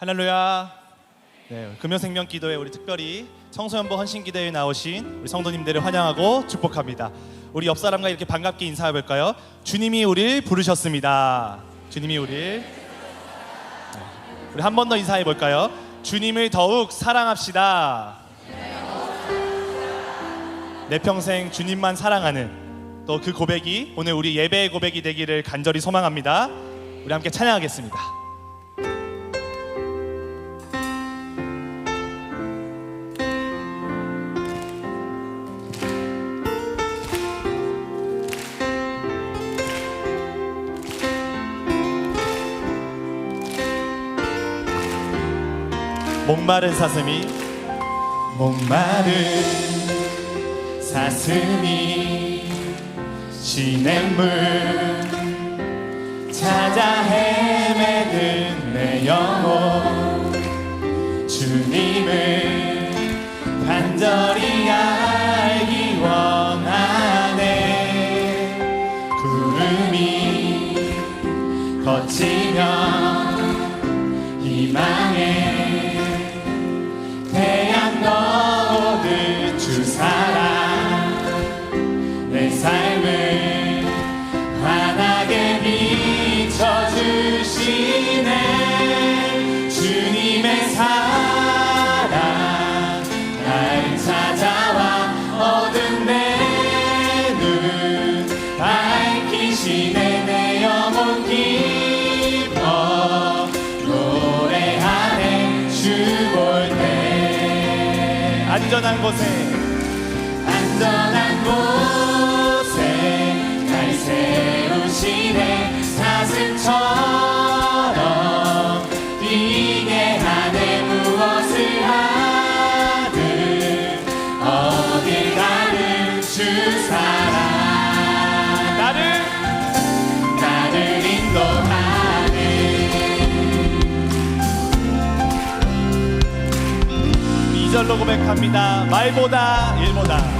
할렐루야. 네, 금요생명 기도회 우리 특별히 청소년부 헌신 기도회에 나오신 우리 성도님들을 환영하고 축복합니다. 우리 옆 사람과 이렇게 반갑게 인사해 볼까요? 주님이 우리를 부르셨습니다. 주님이 우리를 네. 우리 한 번 더 인사해 볼까요? 주님을 더욱 사랑합시다. 내 평생 주님만 사랑하는 또 그 고백이 오늘 우리 예배의 고백이 되기를 간절히 소망합니다. 우리 함께 찬양하겠습니다. 목마른 사슴이 목마른 사슴이 시냇물 찾아 헤매는 내 영혼 주님을 간절히 안전한 곳에. 안전한 곳 고백합니다. 말보다 일보다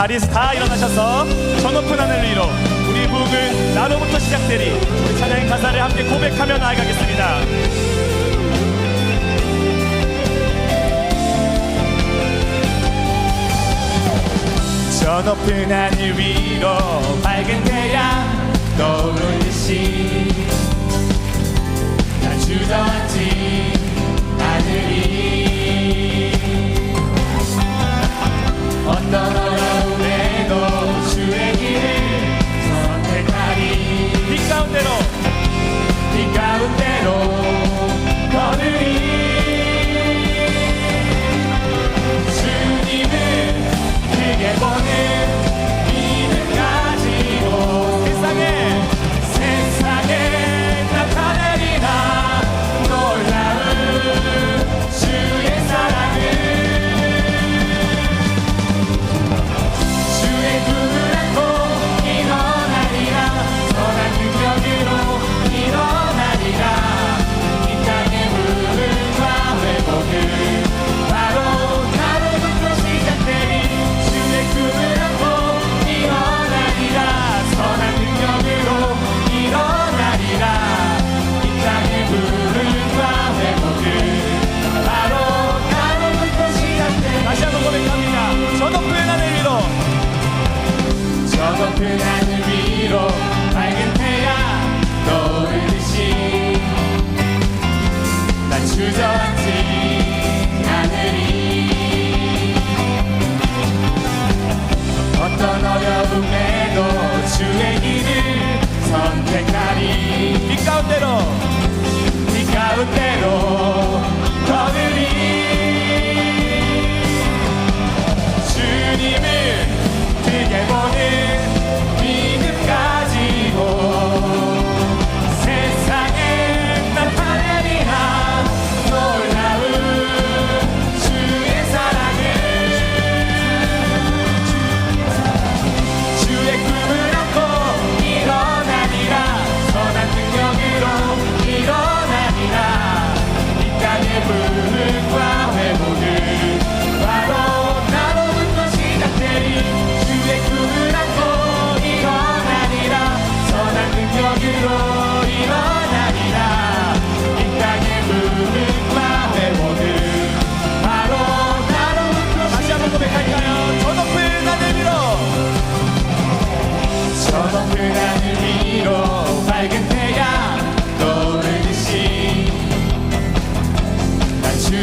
다리에서 다 일어나셔서 저 높은 하늘 위로 우리 부흥은 나로부터 시작되리. 우리 찬양의 가사를 함께 고백하며 나아가겠습니다. 저 높은 하늘 위로 밝은 태양 떠오르듯이 난 주저앉지 하늘이. 어떤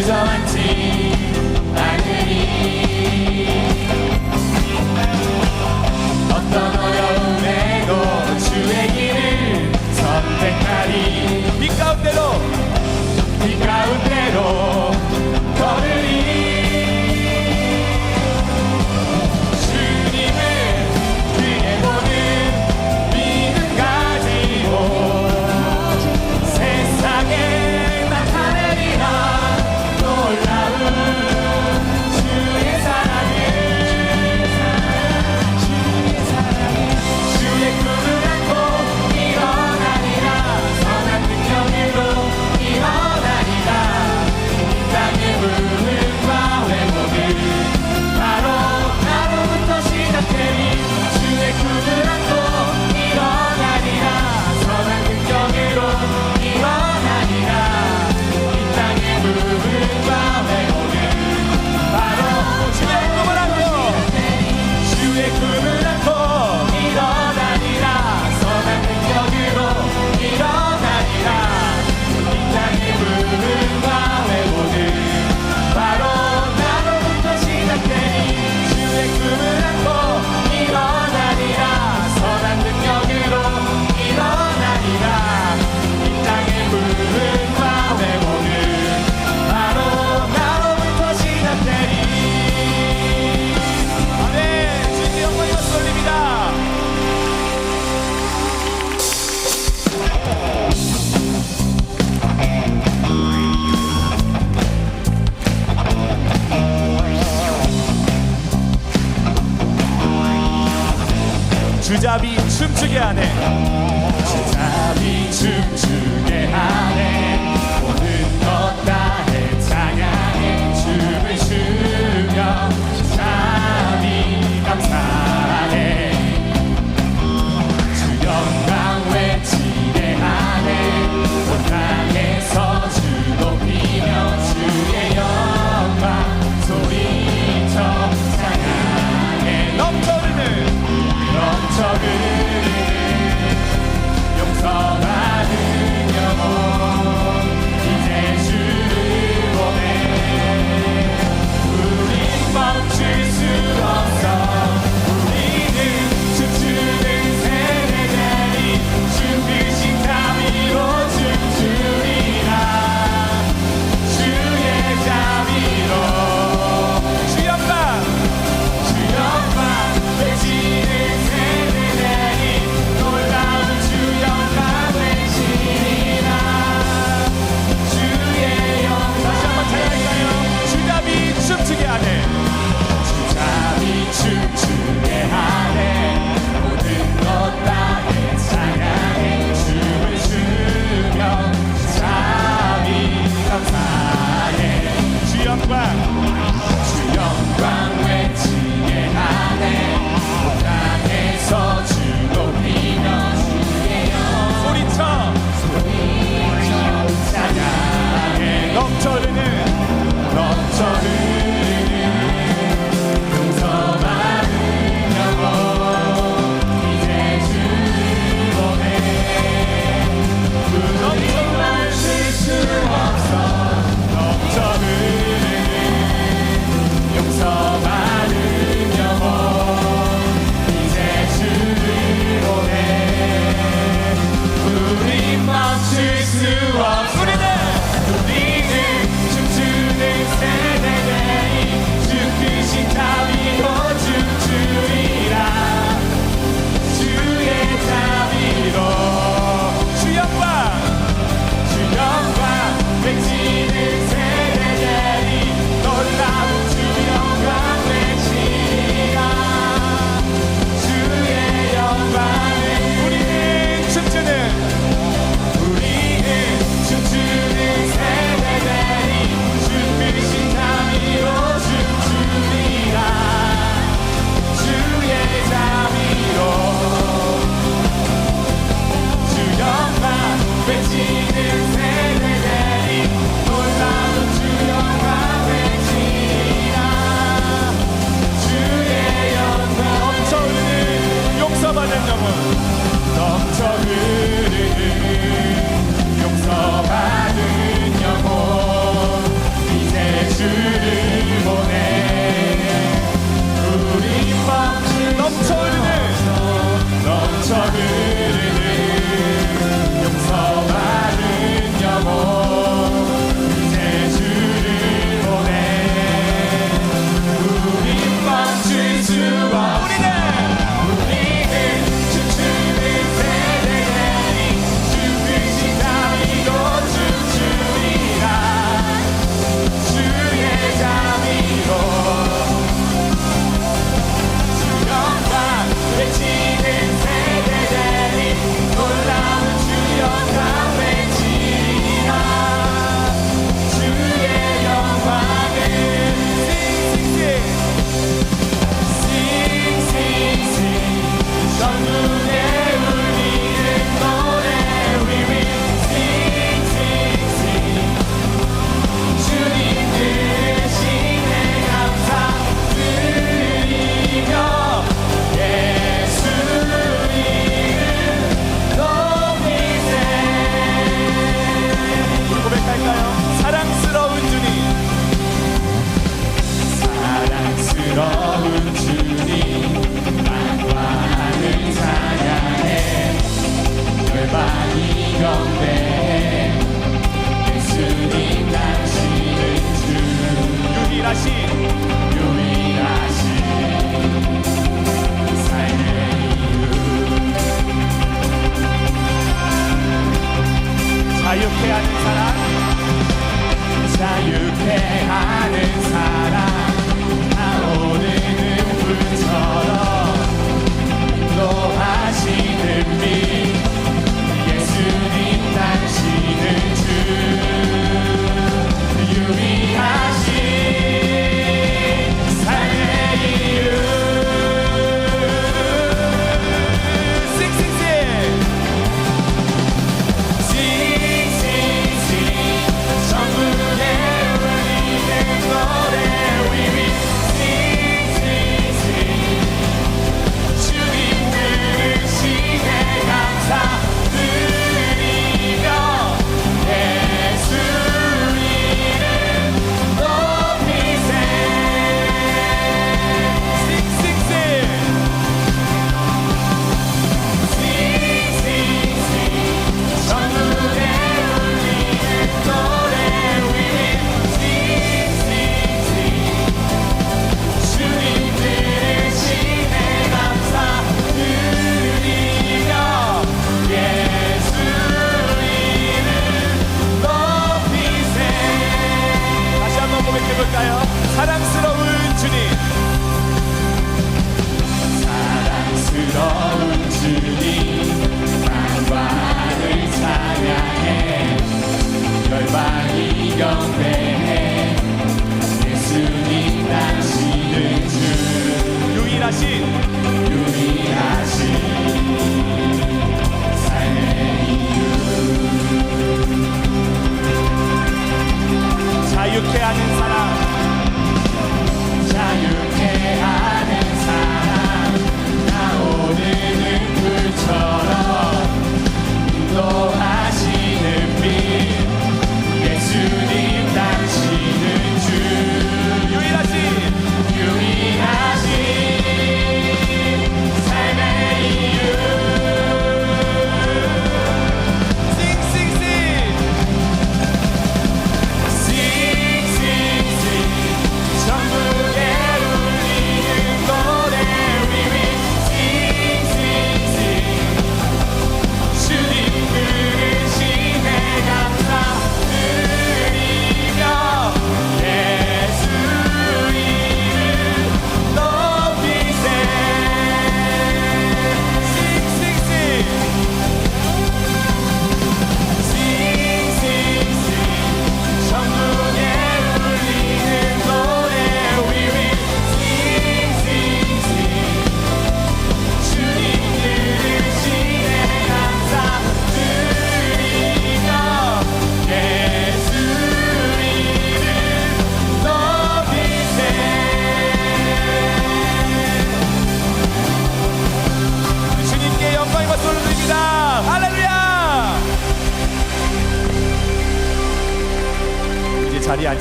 anointing. 춤추게 하네. 춤추게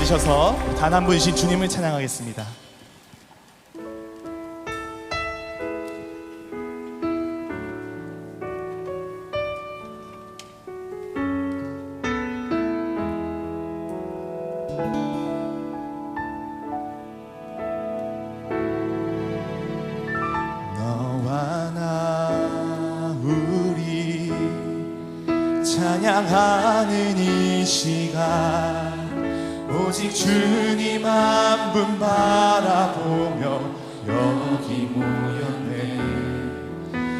주셔서 단 한 분이신 주님을 찬양하겠습니다. 찬양하는 이 시간 오직 주님 한 분 바라보며 여기 모였네.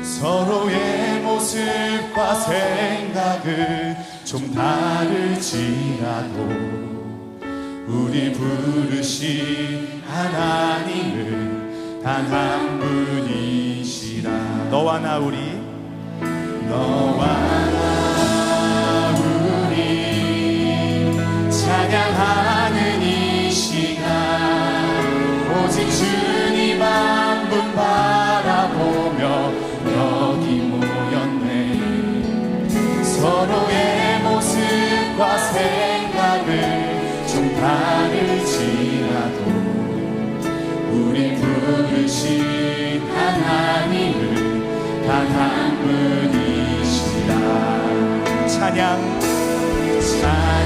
서로의 모습과 생각은 좀 다를지라도 우리 부르신 하나님은 단 한 분이시라. 너와 나 우리. 너와 주님 한 분 바라보며 여기 모였네. 서로의 모습과 생각을 좀 다르지라도 우리 부르신 하나님은 단 한 분이시라 찬양 찬양.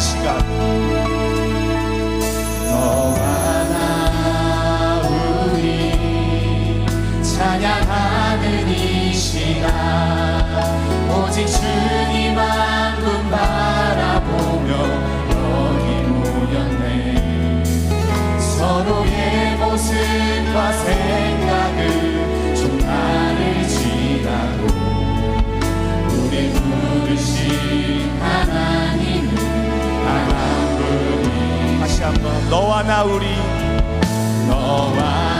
cidades, cara. 너와 나 우리. 너와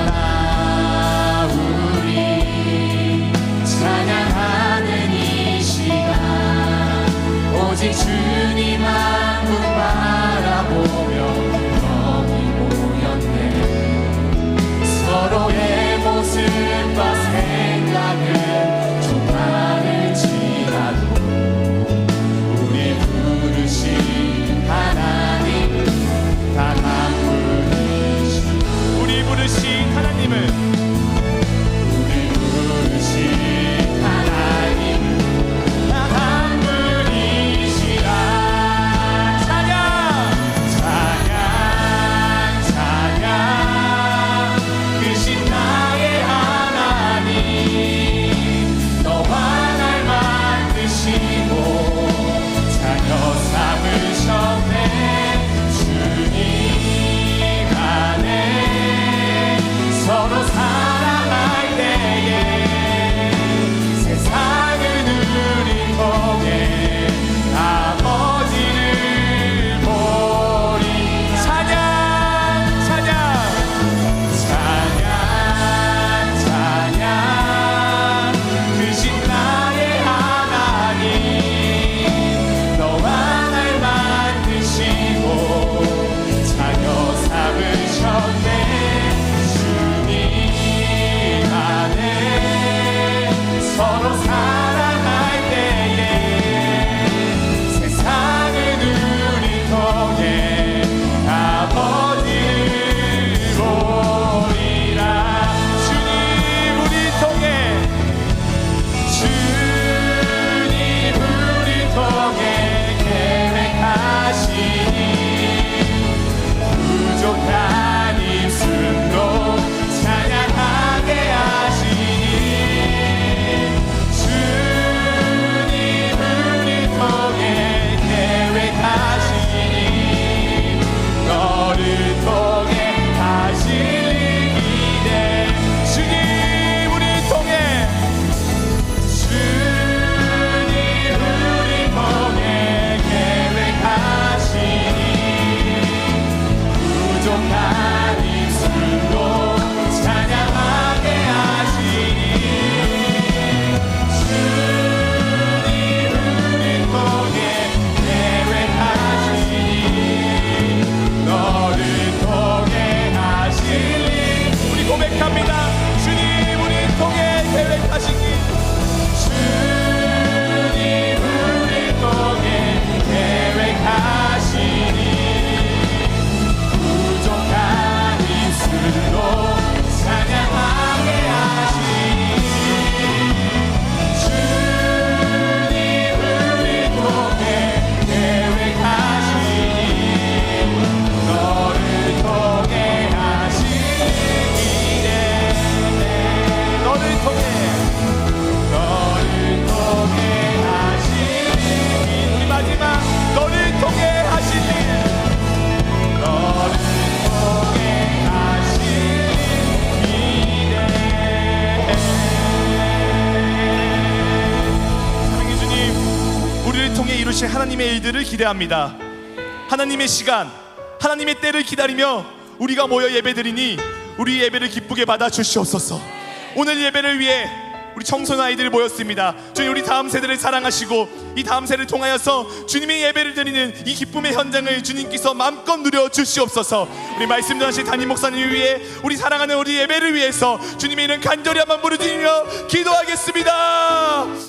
나 우리 찬양하는 이 시간. 오직 주님만 저희들을 기대합니다. 하나님의 시간, 하나님의 때를 기다리며 우리가 모여 예배드리니 우리 예배를 기쁘게 받아 주시옵소서. 오늘 예배를 위해 우리 청소년 아이들이 모였습니다. 주님 우리 다음 세대를 사랑하시고 이 다음 세대를 통하여서 주님의 예배를 드리는 이 기쁨의 현장을 주님께서 마음껏 누려 주시옵소서. 우리 말씀 전하신 담임 목사님을 위해 우리 사랑하는 우리 예배를 위해서 주님의 이름 간절히 한번 부르짖으며 기도하겠습니다.